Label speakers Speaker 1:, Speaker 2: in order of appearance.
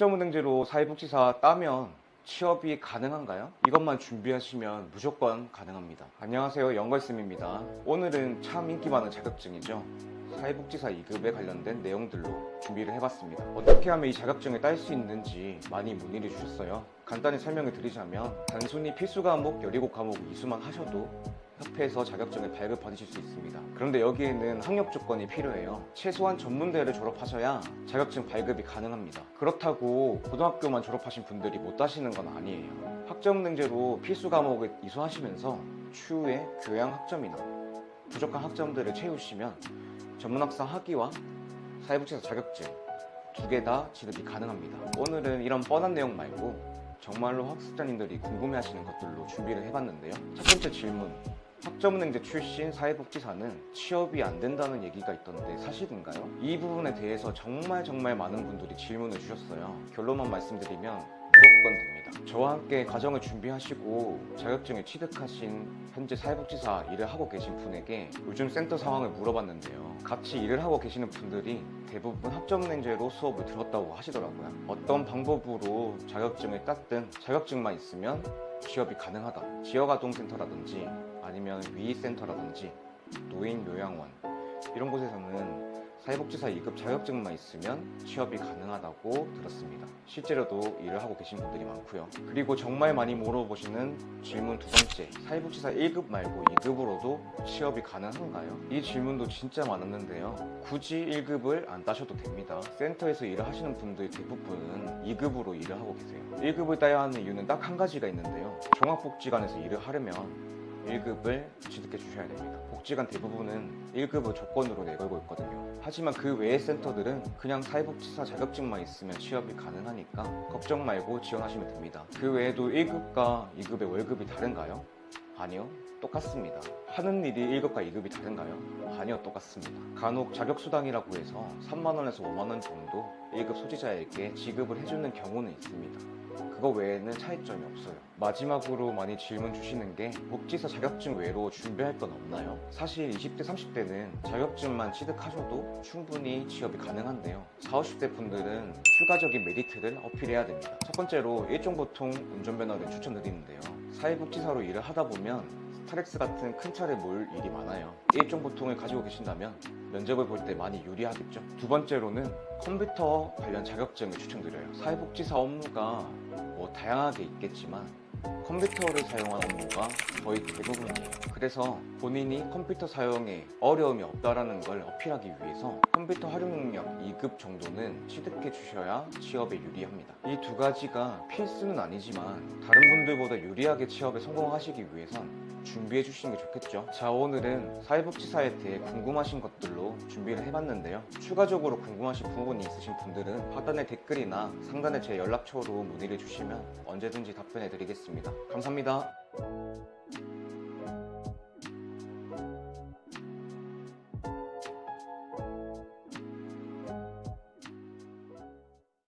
Speaker 1: 학점은행제로 사회복지사 따면 취업이 가능한가요? 이것만 준비하시면 무조건 가능합니다. 안녕하세요. 영걸쌤입니다. 오늘은 참 인기 많은 자격증이죠. 사회복지사 2급에 관련된 내용들로 준비를 해봤습니다. 어떻게 하면 이 자격증을 딸 수 있는지 많이 문의를 주셨어요. 간단히 설명을 드리자면 단순히 필수 과목 17과목 이수만 하셔도 협회에서 자격증을 발급 받으실 수 있습니다. 그런데 여기에는 학력 조건이 필요해요. 최소한 전문대를 졸업하셔야 자격증 발급이 가능합니다. 그렇다고 고등학교만 졸업하신 분들이 못 따시는 건 아니에요. 학점능제로 필수 과목을 이수하시면서 추후에 교양 학점이나 부족한 학점들을 채우시면 전문학사 학위와 사회복지사 자격증 두 개다 지급이 가능합니다. 오늘은 이런 뻔한 내용 말고 정말로 학습자님들이 궁금해하시는 것들로 준비를 해봤는데요. 첫 번째 질문. 학점은행제 출신 사회복지사는 취업이 안 된다는 얘기가 있던데 사실인가요? 이 부분에 대해서 정말 정말 많은 분들이 질문을 주셨어요. 결론만 말씀드리면 무조건 됩니다. 저와 함께 과정을 준비하시고 자격증을 취득하신 현재 사회복지사 일을 하고 계신 분에게 요즘 센터 상황을 물어봤는데요. 같이 일을 하고 계시는 분들이 대부분 학점은행제로 수업을 들었다고 하시더라고요. 어떤 방법으로 자격증을 땄든 자격증만 있으면 취업이 가능하다. 지역아동센터라든지 아니면 위센터라든지 노인 요양원 이런 곳에서는 사회복지사 2급 자격증만 있으면 취업이 가능하다고 들었습니다. 실제로도 일을 하고 계신 분들이 많고요. 그리고 정말 많이 물어보시는 질문 두 번째, 사회복지사 1급 말고 2급으로도 취업이 가능한가요? 이 질문도 진짜 많았는데요. 굳이 1급을 안 따셔도 됩니다. 센터에서 일을 하시는 분들 대부분은 2급으로 일을 하고 계세요. 1급을 따야 하는 이유는 딱 한 가지가 있는데요. 종합복지관에서 일을 하려면 1급을 취득해 주셔야 됩니다. 복지관 대부분은 1급을 조건으로 내걸고 있거든요. 하지만 그 외의 센터들은 그냥 사회복지사 자격증만 있으면 취업이 가능하니까 걱정 말고 지원하시면 됩니다. 그 외에도 1급과 2급의 월급이 다른가요? 아니요. 똑같습니다. 하는 일이 1급과 2급이 다른가요? 아니요, 똑같습니다. 간혹 자격수당이라고 해서 3만원에서 5만원 정도 1급 소지자에게 지급을 해주는 경우는 있습니다. 그거 외에는 차이점이 없어요. 마지막으로 많이 질문 주시는 게 복지사 자격증 외로 준비할 건 없나요? 사실 20대, 30대는 자격증만 취득하셔도 충분히 취업이 가능한데요. 40, 50대 분들은 추가적인 메리트를 어필해야 됩니다. 첫 번째로 일종 보통 운전면허를 추천드리는데요. 사회복지사로 일을 하다 보면 스타렉스 같은 큰 차를 몰 일이 많아요. 일종 보통을 가지고 계신다면 면접을 볼 때 많이 유리하겠죠. 두 번째로는 컴퓨터 관련 자격증을 추천드려요. 사회복지사 업무가 뭐 다양하게 있겠지만 컴퓨터를 사용한 업무가 거의 대부분이에요. 그래서 본인이 컴퓨터 사용에 어려움이 없다라는 걸 어필하기 위해서 컴퓨터 활용 능력 2급 정도는 취득해 주셔야 취업에 유리합니다. 이 두 가지가 필수는 아니지만 다른 분들보다 유리하게 취업에 성공하시기 위해선 준비해 주시는 게 좋겠죠. 자, 오늘은 사회복지사에 대해 궁금하신 것들로 준비를 해봤는데요. 추가적으로 궁금하신 부분이 있으신 분들은 하단의 댓글이나 상단의 제 연락처로 문의를 주시면 언제든지 답변해 드리겠 있습니다. 감사합니다.